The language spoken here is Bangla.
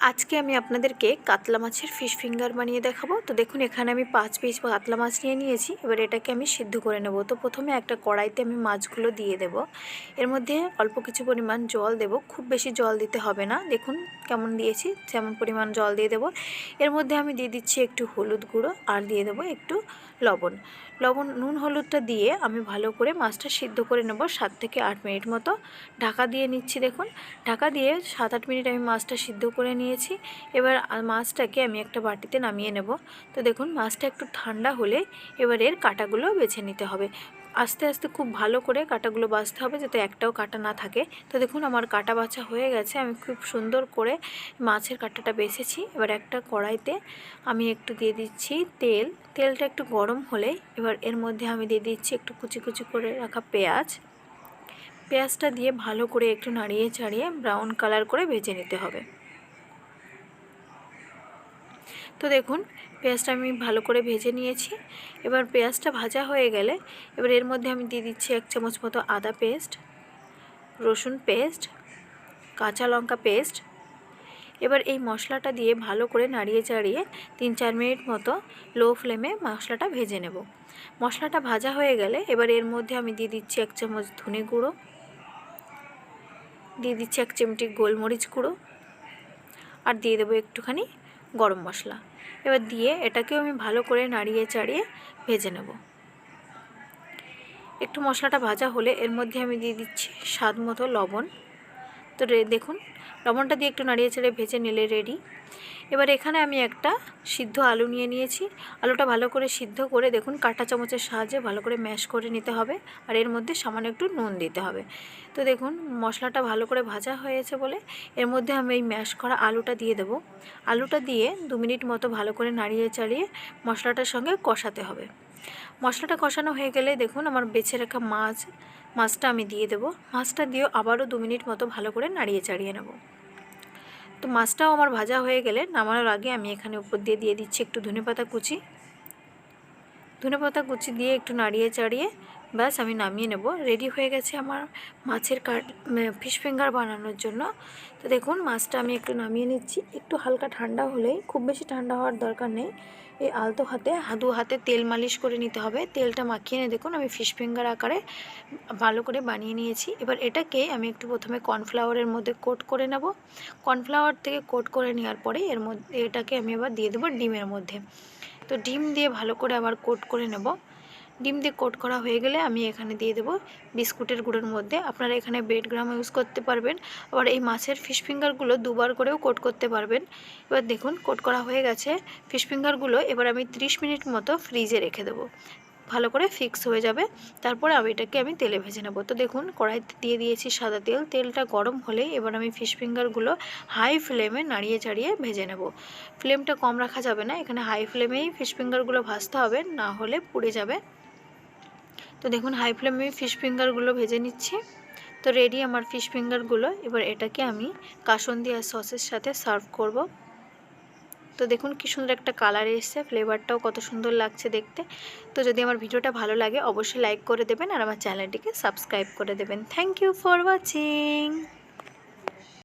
আজকে আমি আপনাদেরকে কাতলা মাছের ফিশ ফিঙ্গার বানিয়ে দেখাবো। তো দেখুন, এখানে আমি পাঁচ পিস কাতলা মাছ নিয়ে নিয়েছি। এবার এটাকে আমি সিদ্ধ করে নেব। তো প্রথমে একটা কড়াইতে আমি মাছগুলো দিয়ে দেব। এর মধ্যে অল্প কিছু পরিমাণ জল দেব। খুব বেশি জল দিতে হবে না। দেখুন কেমন দিয়েছি, যেমন পরিমাণ জল দিয়ে দেব। এর মধ্যে আমি দিয়ে দিচ্ছি একটু হলুদ গুঁড়ো আর দিয়ে দেবো একটু লবণ। লবণ, নুন, হলুদটা দিয়ে আমি ভালো করে মাছটা সিদ্ধ করে নেব সাত থেকে আট মিনিট মতো। ঢাকা দিয়ে নিচ্ছি, দেখুন। ঢাকা দিয়ে সাত আট মিনিট আমি মাছটা সিদ্ধ করে নিয়েছি। এবার মাছটাকে আমি একটা বাটিতে নামিয়ে নেব। তো দেখুন, মাছটা একটু ঠান্ডা হলে এবার এর কাটাগুলো বেছে নিতে হবে। আস্তে আস্তে খুব ভালো করে কাটাগুলো বাছতে হবে যাতে একটাও কাটা না থাকে। তো দেখুন, আমার কাটা বাছা হয়ে গেছে। আমি খুব সুন্দর করে মাছের কাটাটা বেছেছি। এবার একটা কড়াইতে আমি একটু দিয়ে দিচ্ছি তেল। তেলটা একটু গরম হলে এবার এর মধ্যে আমি দিয়ে দিচ্ছি একটু কুচি কুচি করে রাখা পেঁয়াজ। পেঁয়াজটা দিয়ে ভালো করে একটু নাড়িয়ে, চাড়িয়ে ব্রাউন কালার করে ভেজে নিতে হবে। তো দেখুন, পেঁয়াজটা আমি ভালো করে ভেজে নিয়েছি। এবার পেঁয়াজটা ভাজা হয়ে গেলে এবার এর মধ্যে আমি দিয়ে দিচ্ছি এক চামচ মতো আদা পেস্ট, রসুন পেস্ট, কাঁচা লঙ্কা পেস্ট। এবার এই মশলাটা দিয়ে ভালো করে নাড়িয়ে চাড়িয়ে তিন চার মিনিট মতো লো ফ্লেমে মশলাটা ভেজে নেব। মশলাটা ভাজা হয়ে গেলে এবার এর মধ্যে আমি দিয়ে দিচ্ছি এক চামচ ধনে গুঁড়ো, দিয়ে দিচ্ছি এক চিমটি গোলমরিচ গুঁড়ো, আর দিয়ে দেবো একটুখানি গরম মশলা। এবার দিয়ে এটাকেও আমি ভালো করে নাড়িয়ে চাড়িয়ে ভেজে নেব। একটু মশলাটা ভাজা হলে এর মধ্যে আমি দিয়ে দিচ্ছি স্বাদ মতো লবণ। তো দেখুন, লবণটা দিয়ে একটু নাড়িয়ে ছেড়ে ভেজে নিলে রেডি এবার এখানে আমি একটা সিদ্ধ আলু নিয়ে নিয়েছি। আলুটা ভালো করে সিদ্ধ করে দেখুন, কাঁটা চামচের সাহায্যে ভালো করে ম্যাশ করে নিতে হবে। আর এর মধ্যে সামান্য একটু নুন দিতে হবে। তো দেখুন, মশলাটা ভালো করে ভাজা হয়েছে বলে এর মধ্যে আমি এই ম্যাশ করা আলুটা দিয়ে দেব। আলুটা দিয়ে দু মিনিট মতো ভালো করে নাড়িয়ে চাড়িয়ে মশলাটার সঙ্গে কষাতে হবে। মশলাটা কষানো হয়ে গেলে দেখুন আমার বেছে রাখা মাছ, মাছটা আমি দিয়ে দেবো। মাছটা দিয়ে আবারও দু মিনিট মতো ভালো করে নাড়িয়ে চাড়িয়ে নেব। তো মাছটাও আমার ভাজা হয়ে গেলে নামানোর আগে আমি এখানে উপর দিয়ে দিয়ে দিচ্ছি একটু ধনে পাতা কুচি। ধনেপাতা কুচি দিয়ে একটু নাড়িয়ে চাড়িয়ে, ব্যাস আমি নামিয়ে নেব। রেডি হয়ে গেছে আমার মাছের কাট ফিশ ফিঙ্গার বানানোর জন্য। তো দেখুন, মাছটা আমি একটু নামিয়ে নিচ্ছি। একটু হালকা ঠান্ডা হলেই, খুব বেশি ঠান্ডা হওয়ার দরকার নেই। এই আলতো হাতে, হাদু হাতে তেল মালিশ করে নিতে হবে। তেলটা মাখিয়ে নিয়ে দেখুন, আমি ফিশ ফিঙ্গার আকারে ভালো করে বানিয়ে নিয়েছি। এবার এটাকে আমি একটু প্রথমে কর্নফ্লাওয়ারের মধ্যে কোট করে নেব। কর্নফ্লাওয়ার থেকে কোট করে নেওয়ার পরে এর মধ্যে, এটাকে আমি আবার দিয়ে দেবো ডিমের মধ্যে। তো ডিম দিয়ে ভালো করে আবার কোট করে নেব। ডিম দিয়ে কোট করা হয়ে গেলে আমি এখানে দিয়ে দেবো বিস্কুটের গুঁড়োর মধ্যে। আপনারা এখানে বেড গ্রাম ইউজ করতে পারবেন। আবার এই মাছের ফিশ ফিঙ্গারগুলো দুবার করেও কোট করতে পারবেন। এবার দেখুন, কোট করা হয়ে গেছে। ফিশ ফিঙ্গারগুলো এবার আমি 30 মিনিট মতো ফ্রিজে রেখে দেবো। ভালো করে ফিক্স হয়ে যাবে। তারপরে আমি এটাকে আমি তেলে ভেজে নেব। তো দেখুন, কড়াইতে দিয়ে দিয়েছি সাদা তেল। তেলটা গরম হলে এবার আমি ফিশ ফিঙ্গারগুলো হাই ফ্লেমে নাড়িয়ে চাড়িয়ে ভেজে নেব। ফ্লেমটা কম রাখা যাবে না, এখানে হাই ফ্লেমেই ফিশ ফিঙ্গারগুলো ভাজতে হবে, না হলে পুড়ে যাবে। তো দেখুন হাই ফ্লেমে ফিশ ফিঙ্গারগুলো ভেজে নিচ্ছি। তো রেডি আমার ফিশ ফিঙ্গারগুলো এবার এটাকে আমি কাসন্দি আর সসের সাথে সার্ভ করব। তো দেখুন কি সুন্দর একটা কালার এসছে, ফ্লেভারটাও কত সুন্দর লাগছে দেখতে। তো যদি আমার ভিডিওটা ভালো লাগে, অবশ্যই লাইক করে দেবেন আর আমার চ্যানেলটিকে সাবস্ক্রাইব করে দেবেন। Thank you for watching.